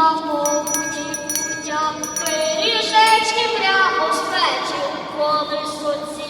на побуті путя, пиріжечки прямо з печі, коли сонці